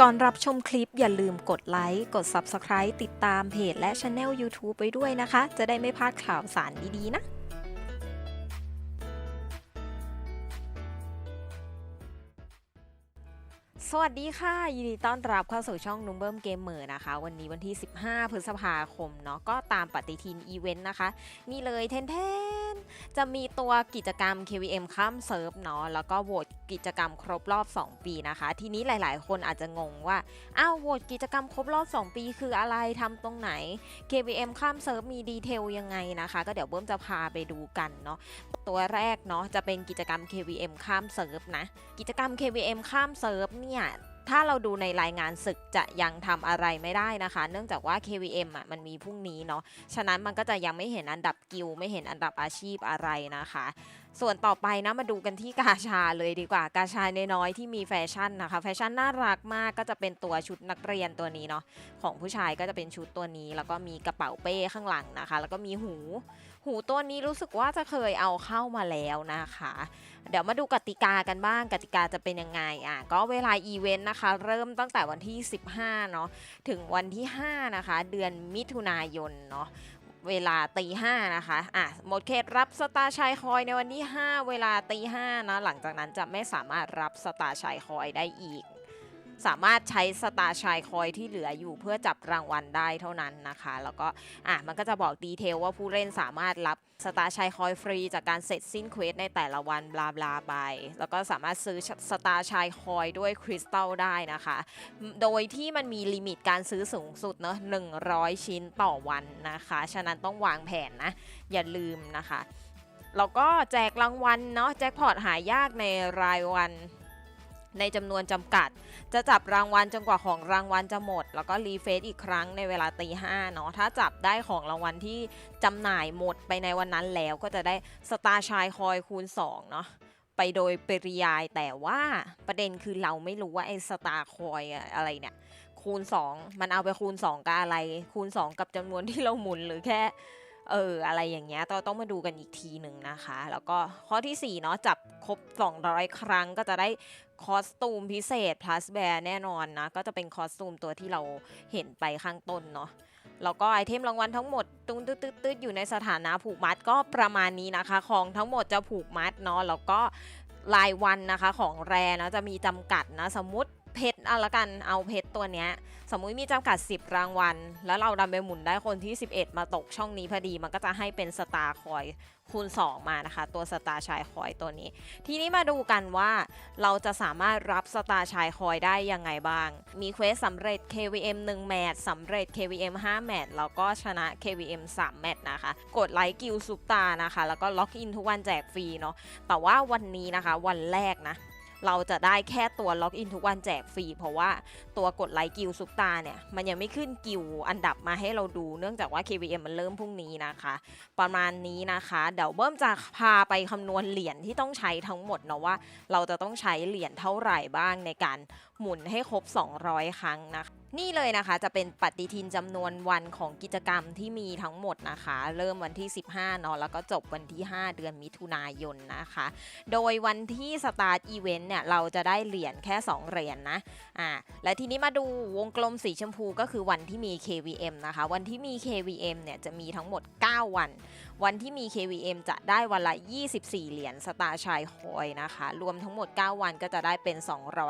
ก่อนรับชมคลิปอย่าลืมกดไลค์ กด Subscribe ติดตามเพจและช anel YouTube ไปด้วยนะคะ จะได้ไม่พลาดข่าวสารดี ๆ นะ สวัสดีค่ะ ยินดีต้อนรับเข้าสู่ช่องนุมเบิ้มเกมเมอร์นะคะ วันนี้วันที่ 15 พฤษภาคมเนาะก็ตามปฏิทินอีเวนต์นะคะ นี่เลยเทนเทนจะมีตัวกิจกรรม KVM ข้ามเซิร์ฟเนาะแล้วก็โหวตกิจกรรมครบรอบ 2 ปีนะคะ ทีนี้หลายๆ คนอาจจะงงว่าอ้าวโหวตกิจกรรมครบรอบ 2 ปี คืออะไรทำตรงไหน KVM ข้ามเซิร์ฟมีดีเทลยังไงนะคะ ก็เดี๋ยวเบิ้มจะพาไปดูกันเนาะตัวแรกเนาะจะเป็นกิจกรรม KVM ข้ามเซิร์ฟนะกิจกรรม KVM ข้ามเซิร์ฟเนี่ยถ้าเราดูในรายงานศึกจะยังทำอะไรไม่ได้นะคะ เนื่องจากว่า KVM อะมันมีพรุ่งนี้เนาะ ฉะนั้นมันก็จะยังไม่เห็นอันดับกิลไม่เห็นอันดับอาชีพอะไรนะคะ ส่วนต่อไปนะมาดูกันที่กาชาเลยดีกว่ากาชาน้อยๆที่มีแฟชั่นนะคะแฟชั่นน่ารักมากก็จะเป็นตัวชุดนักเรียนตัวนี้เนาะของผู้ชายก็จะเป็นชุดตัวนี้ แล้วก็มีกระเป๋าเป้ข้างหลังนะคะ แล้วก็มีหู หูตัวนี้รู้สึกว่าจะเคยเอาเข้ามาแล้วนะคะ เดี๋ยวมาดูกติกากันบ้างกติกาจะเป็นยังไงอะก็เวลาอีเวนต์นะคะ เริ่มตั้งแต่วันที่ 15เนาะถึงวันที่ 5 นะคะ เดือนมิถุนายนเนาะ เวลาตีห้านะคะอะหมดเขตรับสตาร์ชายคอยในวันที่ 5 เวลาตีห้านะหลังจากนั้นจะไม่สามารถรับสตาร์ชายคอยได้อีก สามารถใช้สตาร์ชายคอยที่เหลืออยู่เพื่อจับรางวัลได้เท่านั้นนะคะ แล้วก็อะมันก็จะบอกดีเทลว่าผู้เล่นสามารถรับสตาร์ชายคอยฟรีจากการเสร็จสิ้นเควสในแต่ละวันบลาบลาไปแล้วก็สามารถซื้อสตาร์ชายคอยด้วยคริสตัลได้นะคะ โดยที่มันมีลิมิตการซื้อสูงสุดเนอะ100 ชิ้นต่อวันนะคะ ฉะนั้นต้องวางแผนนะ อย่าลืมนะคะแล้วก็แจกรางวัลเนาะแจ็คพอตหายากในรายวัน ในจำนวนจำกัด จะจับรางวัลจนกว่าของรางวัลจะหมด แล้วก็รีเฟซอีกครั้งในเวลาตีห้าเนาะ ถ้าจับได้ของรางวัลที่จำหน่ายหมดไปในวันนั้นแล้วก็จะได้สตาร์ชายคอยคูณ2เนาะไปโดยปริยายแต่ว่าประเด็นคือเราไม่รู้ว่าไอ้สตาร์คอยอะไรเนี่ยคูณ 2 มันเอาไปคูณ 2 กับอะไร คูณ 2 กับจำนวนที่เราหมุนหรือแค่เอออะไรอย่างเงี้ยต้องต้องมาดูกันอีกทีหนึ่งนะคะ แล้วก็ข้อที่4เนาะจับครบ 200 ครั้งก็จะได้ คอสตูมพิเศษ plus bear แน่นอนนะ ก็จะเป็นคอสตูมตัวที่เราเห็นไปข้างต้นเนาะแล้วก็ไอเทมรางวัลทั้งหมดตุ้งตืดตืดตืดอยู่ในสถานะผูกมัดก็ประมาณนี้นะคะ ของทั้งหมดจะผูกมัดเนาะแล้วก็รายวันนะคะของแรนะจะมีจำกัดนะสมมติ เพชรเอาละกันเอาเพชรตัวเนี้ยสมมุติมีจำกัด 10 รางวัล แล้วเราดันไปหมุนได้คนที่ 11 มาตกช่องนี้พอดี มันก็จะให้เป็นสตาร์คอยคูณ 2 มานะคะ ตัวสตาร์ชายคอยตัวนี้ ทีนี้มาดูกันว่าเราจะสามารถรับสตาร์ชายคอยได้ยังไงบ้าง มีเควสสำเร็จ KVM 1 แมตช์สำเร็จ KVM 5 แมตช์แล้วก็ชนะ KVM 3 แมตช์นะคะ กดไลค์กิลซุปตานะคะ แล้วก็ล็อกอินทุกวันแจกฟรีเนาะแต่ว่าวันนี้นะคะวันแรกนะ เราจะได้แค่ตัวล็อกอินทุกวันแจกฟรี เพราะว่าตัวกดไลค์กิลซุปตาเนี่ย มันยังไม่ขึ้นกิลอันดับมาให้เราดูเนื่องจากว่า KVM มันเริ่มพรุ่งนี้นะคะ ประมาณนี้นะคะ เดี๋ยวเบิ้มจะพาไปคำนวณเหรียญที่ต้องใช้ทั้งหมดเนาะว่า เราจะต้องใช้เหรียญเท่าไหร่บ้างในการหมุนให้ครบ 200 ครั้งนะคะนี่เลยนะคะจะเป็นปฏิทินจำนวนวันของกิจกรรมที่มีทั้งหมดนะคะ เริ่มวันที่ 15เนาะแล้วก็จบวันที่ 5 เดือนมิถุนายนนะคะ โดยวันที่สตาร์ทอีเวนต์เนี่ยเราจะได้เหรียญแค่ 2 เหรียญนะอ่าและทีนี้มาดูวงกลมสีชมพูก็คือวันที่มี KVM นะคะ วันที่มี KVM เนี่ยจะมีทั้งหมด 9 วัน วันที่มี KVM จะได้วันละ 24 เหรียญสตาร์ชายคอยนะคะ รวมทั้งหมด 9 วันก็จะได้เป็น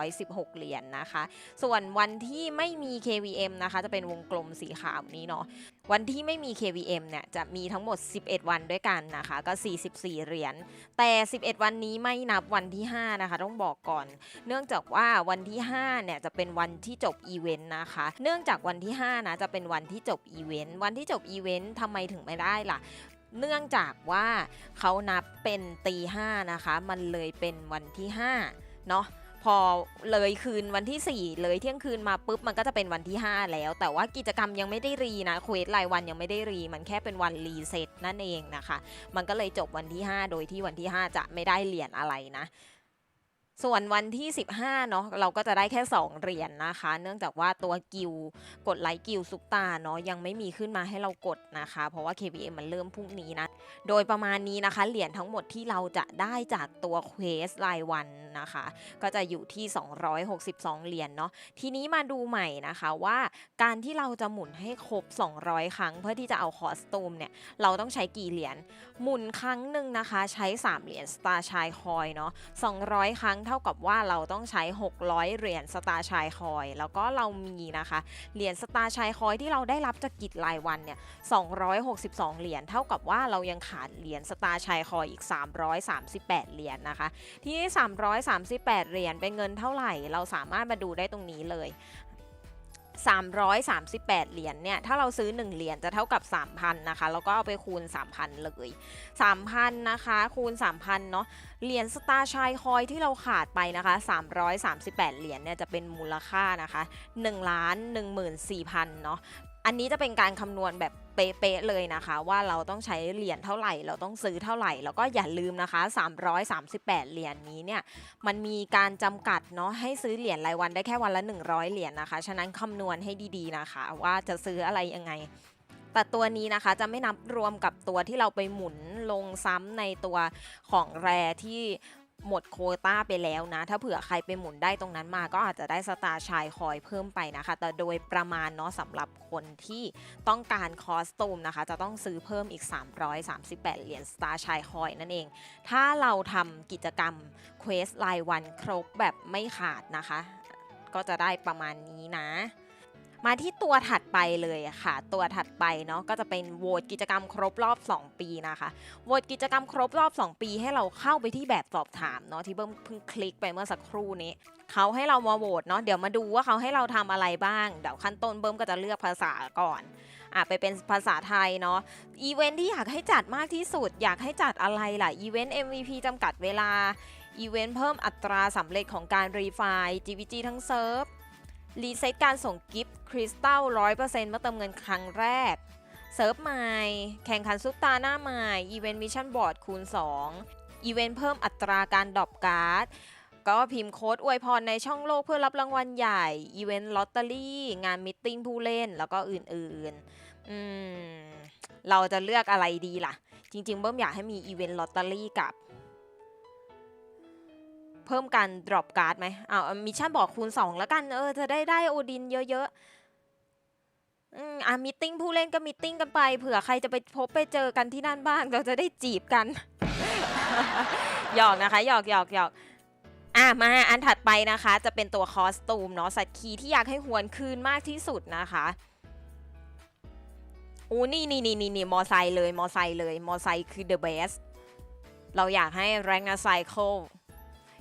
216 เหรียญนะคะ ส่วนวันที่ไม่มี KVM นะคะ จะเป็นวงกลมสีขาวนี้เนาะวันที่ไม่มี KVM เนี่ยจะมีทั้งหมด 11 วันด้วยกันนะคะ ก็ 44 เหรียญ แต่ 11 วันนี้ไม่นับวันที่ 5 นะคะ ต้องบอกก่อน เนื่องจากว่าวันที่ 5 เนี่ยจะเป็นวันที่จบอีเวนต์นะคะ เนื่องจากวันที่ 5 นะจะเป็นวันที่จบอีเวนต์ วันที่จบอีเวนต์ทำไมถึงไม่ได้ล่ะเนื่องจากว่าเขานับเป็นตีห้านะคะ มันเลยเป็นวันที่ 5 เนาะ พอเลยคืนวันที่ 4 เลยเที่ยงคืนมาปุ๊บมันก็จะเป็นวันที่ 5 แล้ว แต่ว่ากิจกรรมยังไม่ได้รีนะเควสรายวันยังไม่ได้รี มันแค่เป็นวันรีเซ็ตนั่นเองนะคะ มันก็เลยจบวันที่ 5 โดยที่วันที่ 5 จะไม่ได้เหรียญอะไรนะ ส่วนวันที่ 15เนาะเราก็จะได้แค่ 2 เหรียญนะคะ เนื่องจากว่าตัวกิลกดไลค์กิลซุปตาเนาะยังไม่มีขึ้นมาให้เรากดนะคะ เพราะว่า KBM มันเริ่มพรุ่งนี้นะ โดยประมาณนี้นะคะ เหรียญทั้งหมดที่เราจะได้จากตัวเควสรายวันนะคะ ก็จะอยู่ที่ 262 เหรียญเนาะทีนี้มาดูใหม่นะคะว่าการที่เราจะหมุนให้ครบ 200 ครั้ง เพื่อที่จะเอาคอสตูมเนี่ยเราต้องใช้กี่เหรียญหมุนครั้งหนึ่งนะคะ ใช้ 3 เหรียญสตาร์ชายคอยเนาะ200 ครั้งเท่ากับว่าเราต้องใช้ 600 เหรียญสตาร์ชายคอย แล้วก็เรามีนะคะ เหรียญสตาร์ชายคอยที่เราได้รับจากกิจรายวันเนี่ย 262 เหรียญ เท่ากับว่าเรายังขาดเหรียญสตาร์ชายคอยอีก 338 เหรียญนะคะ ที่ 338 เหรียญเป็นเงินเท่าไหร่ เราสามารถมาดูได้ตรงนี้เลย 338 เหรียญเนี่ย ถ้าเราซื้อ 1 เหรียญจะเท่ากับ 3,000 นะคะ แล้วก็เอาไปคูณ 3,000 เลย 3,000 นะคะ คูณ 3,000 เนาะเหรียญสตาร์ชายคอยที่เราขาดไปนะคะ 338 เหรียญเนี่ยจะเป็นมูลค่านะคะ1ล้าน14,000 เนาะอันนี้จะเป็นการคำนวณแบบ เป๊ะๆเลยนะคะ ว่าเราต้องใช้เหรียญเท่าไหร่ เราต้องซื้อเท่าไหร่ แล้วก็อย่าลืมนะคะ 338 เหรียญนี้เนี่ยมันมีการจำกัดเนาะให้ซื้อเหรียญรายวันได้แค่วันละ 100 เหรียญนะคะ ฉะนั้นคำนวณให้ดีๆนะคะ ว่าจะซื้ออะไรยังไงแต่ตัวนี้นะคะจะไม่นับรวมกับตัวที่เราไปหมุนลงซ้ำในตัวของแรที่ หมดโคต้าไปแล้วนะ ถ้าเผื่อใครไปหมุนได้ตรงนั้นมา ก็อาจจะได้สตาร์ชายคอยเพิ่มไปนะคะ แต่โดยประมาณเนาะสำหรับคนที่ต้องการคอสตูมนะคะ จะต้องซื้อเพิ่มอีก 338 เหรียญสตาร์ชายคอยนั่นเอง ถ้าเราทำกิจกรรมเควสรายวันครบแบบไม่ขาดนะคะ ก็จะได้ประมาณนี้นะ มาที่ตัวถัดไปเลยค่ะ ตัวถัดไปเนาะก็จะเป็นโหวตกิจกรรมครบรอบ 2 ปีนะคะโหวตกิจกรรมครบรอบ 2 ปี ให้เราเข้าไปที่แบบสอบถามเนาะที่เบิ้มเพิ่งคลิกไปเมื่อสักครู่นี้เขาให้เรามาโหวตเนาะเดี๋ยวมาดูว่าเขาให้เราทำอะไรบ้างเดี๋ยวขั้นต้นเบิ้มก็จะเลือกภาษาก่อนอะไปเป็นภาษาไทยเนาะอีเวนท์ที่อยากให้จัดมากที่สุด อยากให้จัดอะไรล่ะอีเวนต์ MVP จำกัดเวลาอีเวนต์เพิ่มอัตราสำเร็จของการรีไฟล์ GVG ทั้งเซิร์ฟ รีเซ็ตการส่งกิฟต์คริสตัล100%เมื่อเติมเงินครั้งแรก เซิร์ฟใหม่ แข่งขันซุปตาหน้าใหม่อีเวนต์มิชชั่นบอร์ดคูณ 2 อีเวนต์เพิ่มอัตราการดรอปการ์ด ก็พิมพ์โค้ดอวยพรในช่องโลกเพื่อรับรางวัลใหญ่ อีเวนต์ลอตเตอรี่ งานมิทติ้งผู้เล่น แล้วก็อื่นๆ อืม เราจะเลือกอะไรดีล่ะ จริง ๆ เบิ้มอยากให้มีอีเวนต์ลอตเตอรี่กับ เพิ่มการ drop card ไหมเอามิชชั่นบอกคูณ 2 แล้วกัน เออ จะได้ได้โอดินเยอะๆ อืมอะมิติ้งผู้เล่นก็มิติ้งกันไป เผื่อใครจะไปพบไปเจอกันที่นั่นบ้าง เราจะได้จีบกัน หยอกนะคะ หยอกหยอกหยอกอะมาอันถัดไปนะคะ จะเป็นตัวคอสตูมเนาะสัตว์คีที่อยากให้หวนคืนมากที่สุดนะคะอู้นี่นี่นี่นี่นี่มอไซค์เลย มอไซค์เลย มอไซค์คือ the best เราอยากให้ rank a cycle อ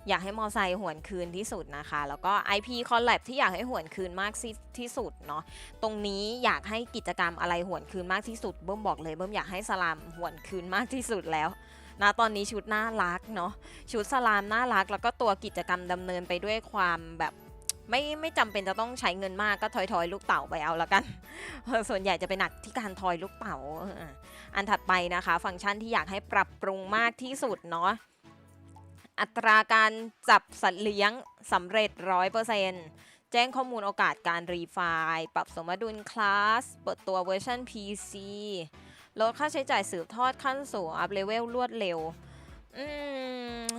อยากให้มอไซค์หวนคืนที่สุดนะคะ แล้วก็ IP collab ที่อยากให้หวนคืนมากที่สุดเนาะตรงนี้อยากให้กิจกรรมอะไรหวนคืนมากที่สุดเบิ้มบอกเลยเบิ้มอยากให้สลามหวนคืนมากที่สุดแล้วนะตอนนี้ชุดน่ารักเนาะชุดสลามน่ารัก แล้วก็ตัวกิจกรรมดำเนินไปด้วยความแบบไม่ไม่จำเป็นจะต้องใช้เงินมากก็ทอยทอยลูกเต่าไปเอาละกัน ส่วนใหญ่จะไปหนักที่การทอยลูกเต่าอออันถัดไปนะคะ ฟังก์ชันที่อยากให้ปรับปรุงมากที่สุดเนาะ อัตราการจับสัตว์เลี้ยงสำเร็จ 100%แจ้งข้อมูลโอกาสการรีไฟล์ปรับสมดุลคลาส เปิดตัวเวอร์ชัน PC ลดค่าใช้จ่ายสืบทอดขั้นสูง อัพเลเวลรวดเร็ว อื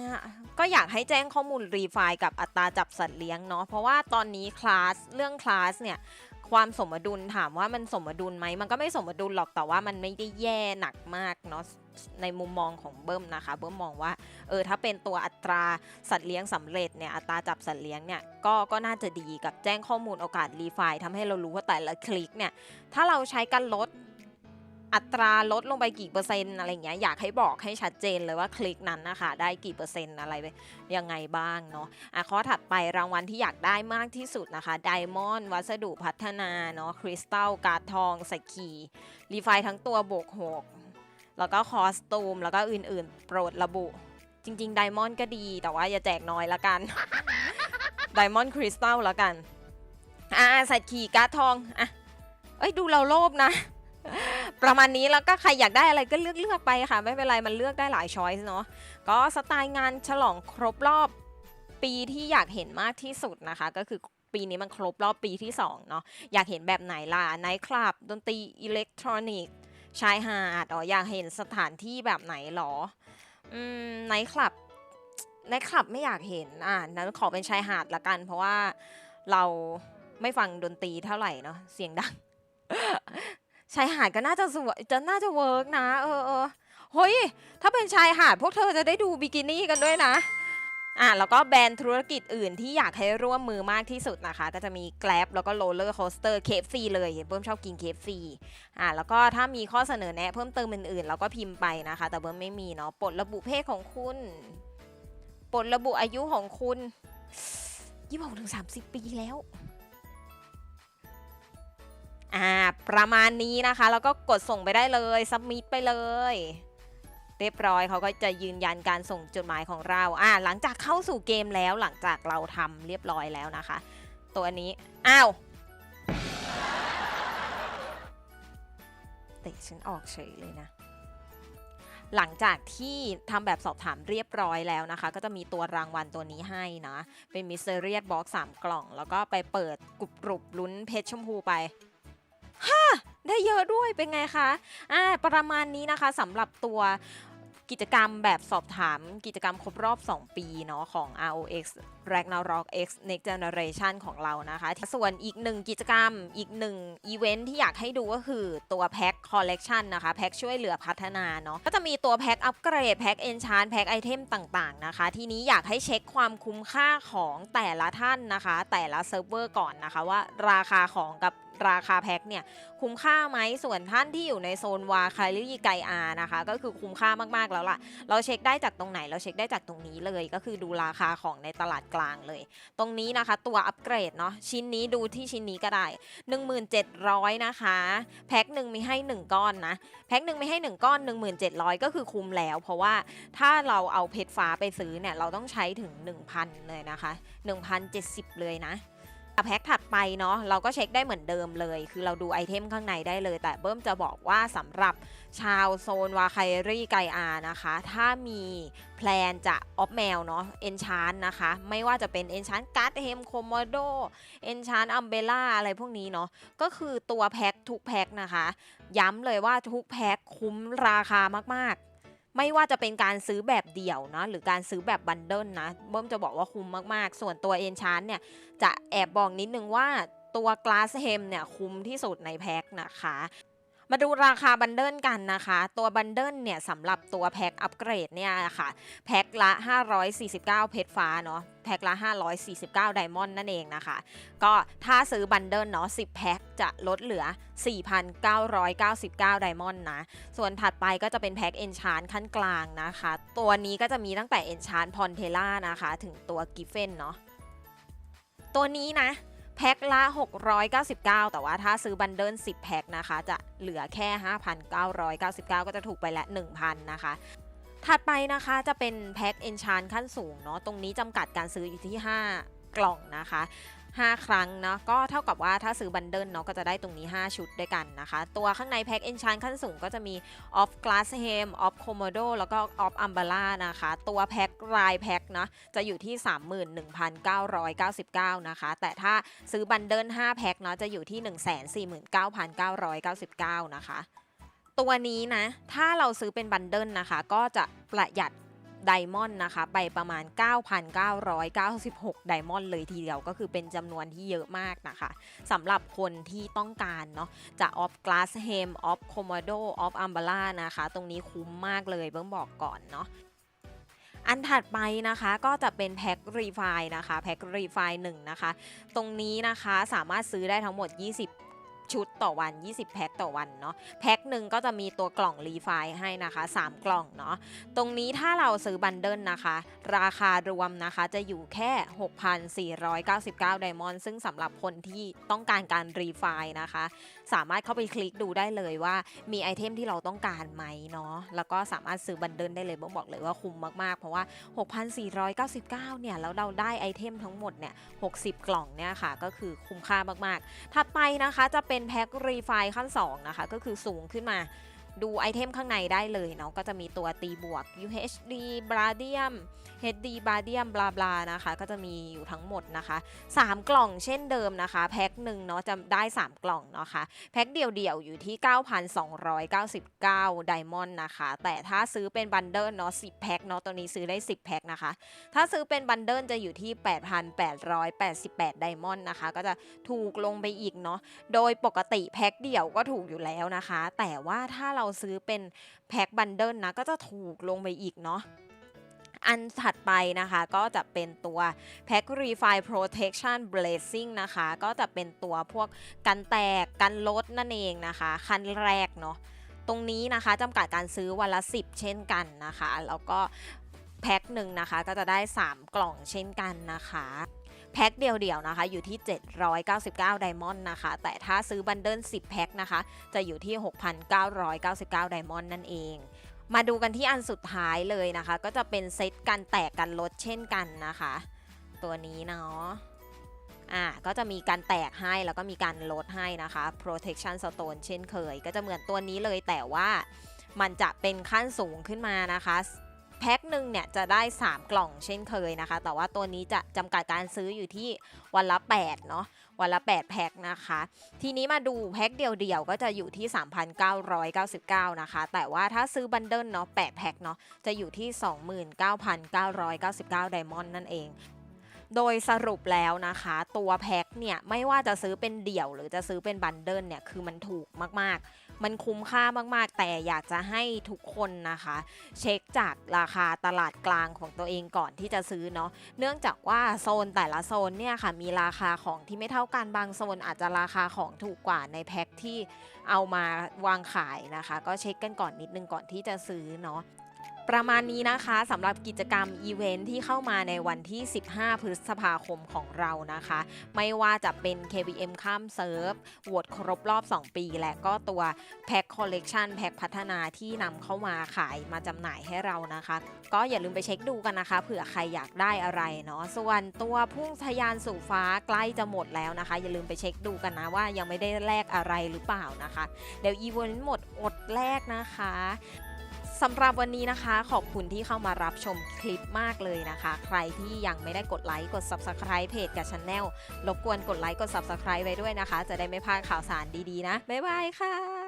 ม ก็อยากให้แจ้งข้อมูลรีไฟล์กับอัตราจับสัตว์เลี้ยงเนาะ เพราะว่าตอนนี้คลาส เรื่องคลาสเนี่ย ความสมดุลถามว่ามันสมดุลไหมมันก็ไม่สมดุลหรอกแต่ว่ามันไม่ได้แย่หนักมากเนาะในมุมมองของเบิ้มนะคะ เบิ้มมองว่าเออถ้าเป็นตัวอัตราสัตว์เลี้ยงสำเร็จเนี่ยอัตราจับสัตว์เลี้ยงเนี่ยก็ก็น่าจะดีกับแจ้งข้อมูลโอกาสรีไฟล์ทำให้เรารู้ว่าแต่ละคลิกเนี่ยถ้าเราใช้การลด อัตราลดลงไปกี่เปอร์เซ็นต์อะไรเงี้ยอยากให้บอกให้ชัดเจนเลยว่าคลิกนั้นนะคะได้กี่เปอร์เซ็นต์อะไรไปยังไงบ้างเนาะอะข้อถัดไปรางวัลที่อยากได้มากที่สุดนะคะไดมอนด์วัสดุพัฒนาเนาะคริสตัลการ์ดทองสกีรีไฟทั้งตัวบวกหกแล้วก็คอสตูม แล้วก็อื่นๆ โปรดระบุ จริงๆไดมอนด์ก็ดี แต่ว่าอย่าแจกน้อยละกันไดมอนด์คริสตัลละกัน อ่าใส่ขี่การ์ดทองอะเอ้ยดูเราโลภนะ ประมาณนี้แล้วก็ใครอยากได้อะไรก็เลือกเลือกไปค่ะ ไม่เป็นไรมันเลือกได้หลายช้อยส์เนาะก็สไตล์งานฉลองครบรอบปีที่อยากเห็นมากที่สุดนะคะ ก็คือปีนี้มันครบรอบปีที่2เนาะอยากเห็นแบบไหนล่ะไนท์คลับดนตรีอิเล็กทรอนิกส์ชายหาดอ๋ออยากเห็นสถานที่แบบไหนหรออืมไนท์คลับไนท์คลับไม่อยากเห็นอะนั้นขอเป็นชายหาดละกัน เพราะว่าเราไม่ฟังดนตรีเท่าไหร่เนาะเสียงดัง ชายหาดก็น่าจะสวยจะน่าจะเวิร์กนะ เออเออเฮ้ย ถ้าเป็นชายหาดพวกเธอจะได้ดูบิกินี่กันด้วยนะ อะ แล้วก็แบรนด์ธุรกิจอื่นที่อยากให้ร่วมมือมากที่สุดนะคะ ก็จะมี Grab แล้วก็ Roller Coaster KFC เคฟซีเลยเบิ้มชอบกิน KFC อะ แล้วก็ถ้ามีข้อเสนอแนะเพิ่มเติมอื่นๆ เราก็พิมพ์ไปนะคะ แต่เบิ้มไม่มีเนาะปลดระบุเพศของคุณปลดระบุอายุของคุณยี่สิบถึงสามสิบปีแล้ว อ่าประมาณนี้นะคะ แล้วก็กดส่งไปได้เลยซับมิดไปเลย เรียบร้อยเขาก็จะยืนยันการส่งจดหมายของเราอ่าหลังจากเข้าสู่เกมแล้วหลังจากเราทำเรียบร้อยแล้วนะคะ ตัวนี้อ้าวเตะฉันออกเฉยเลยนะหลังจากที่ทำแบบสอบถามเรียบร้อยแล้วนะคะ ก็จะมีตัวรางวัลตัวนี้ให้นะ เป็นมิสเ e เรีย b บ็อกสามกล่อง แล้วก็ไปเปิดกรุบกรุบลุ้นเพชรชมพูไป ได้เยอะด้วยเป็นไงคะอ่าประมาณนี้นะคะสำหรับตัวกิจกรรมแบบสอบถามกิจกรรมครบรอบ 2 ปีเนาะของ ROX Ragnarok X Next Generation ของเรานะคะ ส่วนอีกหนึ่งกิจกรรมอีกหนึ่งอีเวนท์ที่อยากให้ดูก็คือตัวแพ็คคอลเลกชันนะคะ แพ็คช่วยเหลือพัฒนาเนาะก็จะมีตัวแพ็คอัปเกรด แพ็คเอนชานแพ็คไอเทมต่างๆนะคะ ทีนี้อยากให้เช็คความคุ้มค่าของแต่ละท่านนะคะ แต่ละเซิร์ฟเวอร์ก่อนนะคะว่าราคาของกับ ราคาแพ็คเนี่ยคุ้มค่าไหมส่วนท่านที่อยู่ในโซนวาคาลิไกอานะคะ ก็คือคุ้มค่ามากๆแล้วล่ะ เราเช็คได้จากตรงไหนเราเช็คได้จากตรงนี้เลย ก็คือดูราคาของในตลาดกลางเลย ตรงนี้นะคะตัวอัปเกรดเนาะชิ้นนี้ดูที่ชิ้นนี้ก็ได้ 1700 นะคะ แพ็คหนึ่งมีให้ 1 ก้อนนะ แพ็คหนึ่งมีให้ 1 ก้อน 1700 ก็คือคุ้มแล้ว เพราะว่าถ้าเราเอาเพชรฟ้าไปซื้อเนี่ยเราต้องใช้ถึง 1,000 เลยนะคะ 1,070 เลยนะ แพ็คถัดไปเนาะเราก็เช็คได้เหมือนเดิมเลย คือเราดูไอเทมข้างในได้เลย แต่เบิ้มจะบอกว่าสำหรับชาวโซนวาไครี่ไกอานะคะ ถ้ามีแพลนจะออฟแมวเนาะเอนชานนะคะ ไม่ว่าจะเป็นเอนชานการ์ดเฮมโคโมโดเอนชานอัมเบล่าอะไรพวกนี้เนาะก็คือตัวแพ็คทุกแพ็คนะคะ ย้ำเลยว่าทุกแพ็คคุ้มราคามากๆ ไม่ว่าจะเป็นการซื้อแบบเดี่ยวนะหรือการซื้อแบบบันเดิลนะเบิ้มจะบอกว่าคุ้มมากๆ ส่วนตัวเอนชานเนี่ยจะแอบบอกนิดนึงว่าตัวกลาสเฮมเนี่ยคุ้มที่สุดในแพ็คนะคะ มาดูราคาบันเดิลกันนะคะ ตัวบันเดิลเนี่ยสำหรับตัวแพ็คอัปเกรดเนี่ยค่ะ แพ็คละ 549 เพชรฟ้าเนาะแพ็คละ 549 ไดมอนด์นั่นเองนะคะ ก็ถ้าซื้อบันเดิลเนาะ 10 แพ็คจะลดเหลือ 4,999 ไดมอนด์นะ ส่วนถัดไปก็จะเป็นแพ็คเอนชานขั้นกลางนะคะ ตัวนี้ก็จะมีตั้งแต่เอนชานพอนเทล่านะคะ ถึงตัวกิฟเฟนเนาะ ตัวนี้นะ แพ็คละ 699 แต่ว่าถ้าซื้อบันเดิล10 แพ็คนะคะ จะเหลือแค่ 5,999 ก็จะถูกไปละ 1,000 นะคะ ถัดไปนะคะจะเป็นแพ็คเอนชานขั้นสูงเนาะ ตรงนี้จำกัดการซื้ออยู่ที่ 5 กล่องนะคะ 5 ครั้งเนาะก็เท่ากับว่าถ้าซื้อบันเดิลเนาะก็จะได้ตรงนี้ 5 ชุดด้วยกันนะคะ ตัวข้างในแพ็คเอนชานขั้นสูงก็จะมี Off Glass Hem Off Komodo แล้วก็ Off Umbrella นะคะ ตัวแพ็ครายแพ็คเนาะจะอยู่ที่ 31,999 นะคะ แต่ถ้าซื้อบันเดิล5แพ็คเนาะจะอยู่ที่ 149,999 นะคะ ตัวนี้นะ ถ้าเราซื้อเป็นบันเดิลนะคะ ก็จะประหยัด ไดมอนด์นะคะ ไปประมาณ 9,996 ไดมอนด์เลยทีเดียวก็คือเป็นจำนวนที่เยอะมากนะคะสำหรับคนที่ต้องการเนาะจะออฟกลาสเฮมออฟโคโมโดออฟอัมบาร่านะคะ ตรงนี้คุ้มมากเลยเบิ้งบอกก่อนเนาะอันถัดไปนะคะก็จะเป็นแพ็ครีไฟนะคะแพ็ครีไฟหนึ่งนะคะ ตรงนี้นะคะสามารถซื้อได้ทั้งหมด 20 ชุดต่อวัน 20 แพ็คต่อวันเนาะแพ็คหนึ่งก็จะมีตัวกล่องรีไฟให้นะคะ 3 กล่องเนาะตรงนี้ถ้าเราซื้อบันเดิลนะคะ ราคารวมนะคะจะอยู่แค่ 6,499 ไดมอนด์ซึ่งสำหรับคนที่ต้องการการรีไฟนะคะสามารถเข้าไปคลิกดูได้เลยว่ามีไอเทมที่เราต้องการไหมเนาะแล้วก็สามารถซื้อบันเดิลได้เลยบอกบอกเลยว่าคุ้มมากๆ เพราะว่า 6,499 เนี่ยแล้วเราได้ไอเทมทั้งหมดเนี่ย 60 กล่องเนี่ยค่ะก็คือคุ้มค่ามากๆ ถัดไปนะคะจะเป็นแพ็ครีไฟขั้น 2 นะคะก็คือสูงขึ้นมา ดูไอเทมข้างในได้เลยเนาะก็จะมีตัวตีบวก UHD b r a d i u m HD b r a d i u m บลาบลานะคะ ก็จะมีอยู่ทั้งหมดนะคะ 3 กล่องเช่นเดิมนะคะ แพ็คหนึ่งเนาะจะได้ 3 กล่องเนาะคะแพ็คเดี่ยวๆ อยู่ที่ 9,299ไดมอนด์นะคะ แต่ถ้าซื้อเป็นบันเดิลเนาะ10 แพ็คเนาะตัวนี้ซื้อได้ 10 แพ็คนะคะ ถ้าซื้อเป็นบันเดิลจะอยู่ที่ 8,888 ไดมอนด์นะคะ ก็จะถูกลงไปอีกเนาะโดยปกติแพ็คเดี่ยวก็ถูกอยู่แล้วนะคะ แต่ว่าถ้าเราราซื้อเป็นแพ็คบันเดิลนะก็จะถูกลงไปอีกเนาะอันถัดไปนะคะก็จะเป็นตัว Pack Refine Protection Blazing นะคะ ก็จะเป็นตัวพวกกันแตกกันลดนั่นเองนะคะ คันแรกเนาะตรงนี้นะคะจำกัดการซื้อวันละ 10 เช่นกันนะคะ แล้วก็แพ็คหนึ่งนะคะก็จะได้ 3 กล่องเช่นกันนะคะ แพ็คเดียวๆนะคะ อยู่ที่ 799 ไดมอนด์นะคะ แต่ถ้าซื้อบันเดิล10 แพ็คนะคะ จะอยู่ที่ 6,999 ไดมอนด์นั่นเองมาดูกันที่อันสุดท้ายเลยนะคะ ก็จะเป็นเซตกันแตกกันลดเช่นกันนะคะ ตัวนี้เนาะอ่าก็จะมีการแตกให้แล้วก็มีการลดให้นะคะ protection stone เช่นเคย ก็จะเหมือนตัวนี้เลยแต่ว่ามันจะเป็นขั้นสูงขึ้นมานะคะ แพ็คหนึ่งเนี่ยจะได้ 3 กล่องเช่นเคยนะคะ แต่ว่าตัวนี้จะจำกัดการซื้ออยู่ที่วันละ8เนาะวันละ 8 แพ็คนะคะ ทีนี้มาดูแพ็คเดียวๆ ก็จะอยู่ที่ 3,999 นะคะ แต่ว่าถ้าซื้อบันเดิลเนาะ8แพ็คเนาะจะอยู่ที่ 29,999 ไดมอนด์นั่นเอง โดยสรุปแล้วนะคะ ตัวแพ็คเนี่ยไม่ว่าจะซื้อเป็นเดี่ยว หรือจะซื้อเป็นบันเดิลเนี่ยคือมันถูกมากๆ มันคุ้มค่ามากๆ แต่อยากจะให้ทุกคนนะคะ เช็คจากราคาตลาดกลางของตัวเองก่อนที่จะซื้อเนาะเนื่องจากว่าโซนแต่ละโซนเนี่ยค่ะมีราคาของที่ไม่เท่ากันบางโซนอาจจะราคาของถูกกว่าในแพ็คที่เอามาวางขายนะคะ ก็เช็คกันก่อนนิดนึงก่อนที่จะซื้อเนาะ ประมาณนี้นะคะสำหรับกิจกรรมอีเวนท์ที่เข้ามาในวันที่ 15 พฤษภาคมของเรานะคะ ไม่ว่าจะเป็น KBM ข้ามเซิร์ฟโหวตครบรอบ 2 ปี และก็ตัวแพ็คคอลเลกชันแพ็คพัฒนาที่นำเข้ามาขายมาจำหน่ายให้เรานะคะ ก็อย่าลืมไปเช็คดูกันนะคะ เผื่อใครอยากได้อะไรเนาะส่วนตัวพุ่งทยานสู่ฟ้าใกล้จะหมดแล้วนะคะ อย่าลืมไปเช็คดูกันนะว่ายังไม่ได้แลกอะไรหรือเปล่านะคะ เดี๋ยวอีเวนต์หมดอดแลกนะคะ สำหรับวันนี้นะคะ ขอบคุณที่เข้ามารับชมคลิปมากเลยนะคะ ใครที่ยังไม่ได้กดไลค์กด Subscribe เพจกับช anel รบกวนกดไลค์กด Subscribe ไว้ด้วยนะคะ จะได้ไม่พลาดข่าวสารดีๆนะ บ๊ายบายค่ะ